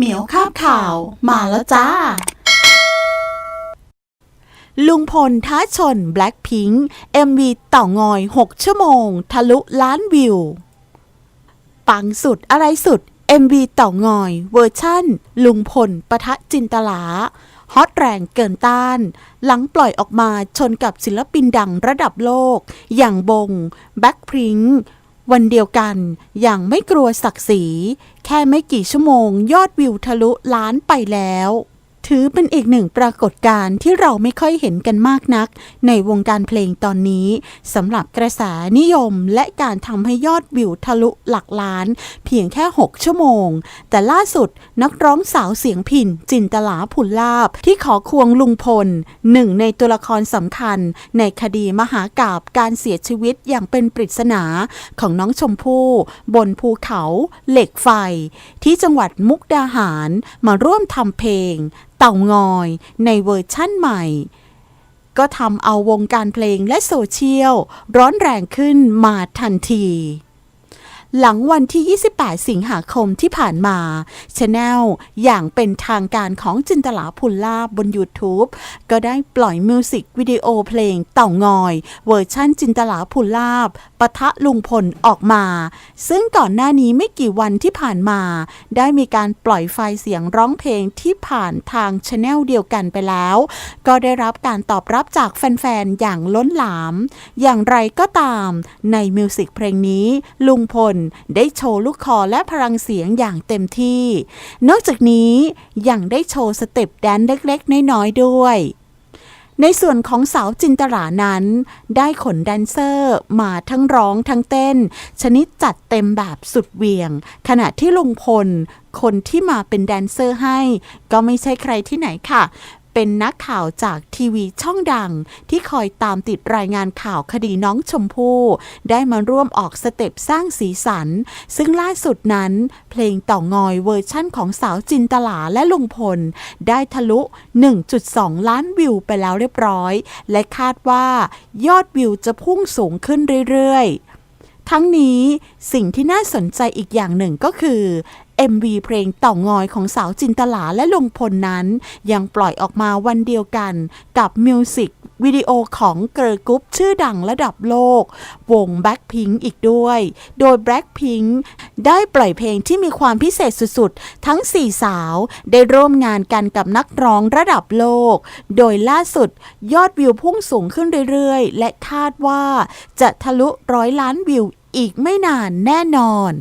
เหมียวคาบข่าวมาแล้วจ้า ลุงพลท้าชนแบล็ p พิง k ์ MV เต่างอย 6 ชั่วโมง ทะลุล้านวิว ปังสุดอะไรสุด MV เต่างอย เวอร์ชั่น ลุงพลปะทะจินตลาฮอตแรงเกินต้าน หลังปล่อยออกมาชนกับศิลปินดังระดับโลก อย่างบง แบ็คพริง วันเดียวกันอย่างไม่กลัวศักดิ์ศรี แค่ไม่กี่ชั่วโมงยอดวิวทะลุล้านไปแล้ว ถือเป็นอีกหนึ่งปรากฏการณ์ที่เราไม่ค่อยเห็นกันมากนัก ในวงการเพลงตอนนี้สำหรับกระแสนิยมและการทำให้ยอดวิวทะลุหลักล้าน เพียงแค่ 6 ชั่วโมง แต่ล่าสุดนักร้องสาวเสียงพินจินตลาผุลลาบที่ขอควงลุงพลหนึ่งในตัวละครสำคัญ ในคดีมหากาบการเสียชีวิตอย่างเป็นปริศนาของน้องชมพู่บนภูเขาเหล็กไฟ ที่จังหวัดมุกดาหารมาร่วมทำเพลงเต่างอยในเวอร์ชั่นใหม่ ก็ทำเอาวงการเพลงและโซเชียล ร้อนแรงขึ้นมาทันที หลังวันที่ 28 สิงหาคมที่ผ่านมาช anel อย่างเป็นทางการของจินตลาพุลลาบบน YouTube ก็ได้ปล่อยมิวสิกวิดีโอเพลงเต่างอย เวอร์ชั่นจินตลาพุลลาบปะทะลุงพลออกมา ซึ่งก่อนหน้านี้ไม่กี่วันที่ผ่านมา ได้มีการปล่อยไฟล์เสียงร้องเพลงที่ผ่านทางช anel เดียวกันไปแล้ว ก็ได้รับการตอบรับจากแฟนๆ อย่างล้นหลาม อย่างไรก็ตามในมิวสิกเพลงนี้ลุงพลได้โชว์ลูกคอและพลังเสียงอย่างเต็มที่ นอกจากนี้ยังได้โชว์สเต็ปแดนเล็กๆ น้อยๆ ด้วย ในส่วนของสาวจินตรานั้น ได้ขนแดนเซอร์มาทั้งร้องทั้งเต้น ชนิดจัดเต็มแบบสุดเวียง ขณะที่ลุงพลคนที่มาเป็นแดนเซอร์ให้ ก็ไม่ใช่ใครที่ไหนค่ะ เป็นนักข่าวจากทีวีช่องดัง ที่คอยตามติดรายงานข่าวคดีน้องชมพู่ได้มาร่วมออกสเต็ปสร้างสีสัน ซึ่งล่าสุดนั้น เพลงต่างอยเวอร์ชั่นของสาวจินตลาและลุงพล ได้ทะลุ 1.2 ล้านวิวไปแล้วเรียบร้อย และคาดว่ายอดวิวจะพุ่งสูงขึ้นเรื่อยๆทั้งนี้สิ่งที่น่าสนใจอีกอย่างหนึ่งก็คือ MV เพลงเต่างอยของสาวจินตลาและลุงพลนั้น ยังปล่อยออกมาวันเดียวกันกับมิวสิกวิดีโอของเกิร์ลกรุ๊ปชื่อดังระดับโลก วง Blackpink อีกด้วย โดย Blackpink ได้ปล่อยเพลงที่มีความพิเศษสุดๆ ทั้ง 4 สาว ได้ร่วมงานกันกับนักร้องระดับโลก โดยล่าสุดยอดวิวพุ่งสูงขึ้นเรื่อยๆ และคาดว่าจะทะลุร้อยล้านวิวอีกไม่นานแน่นอน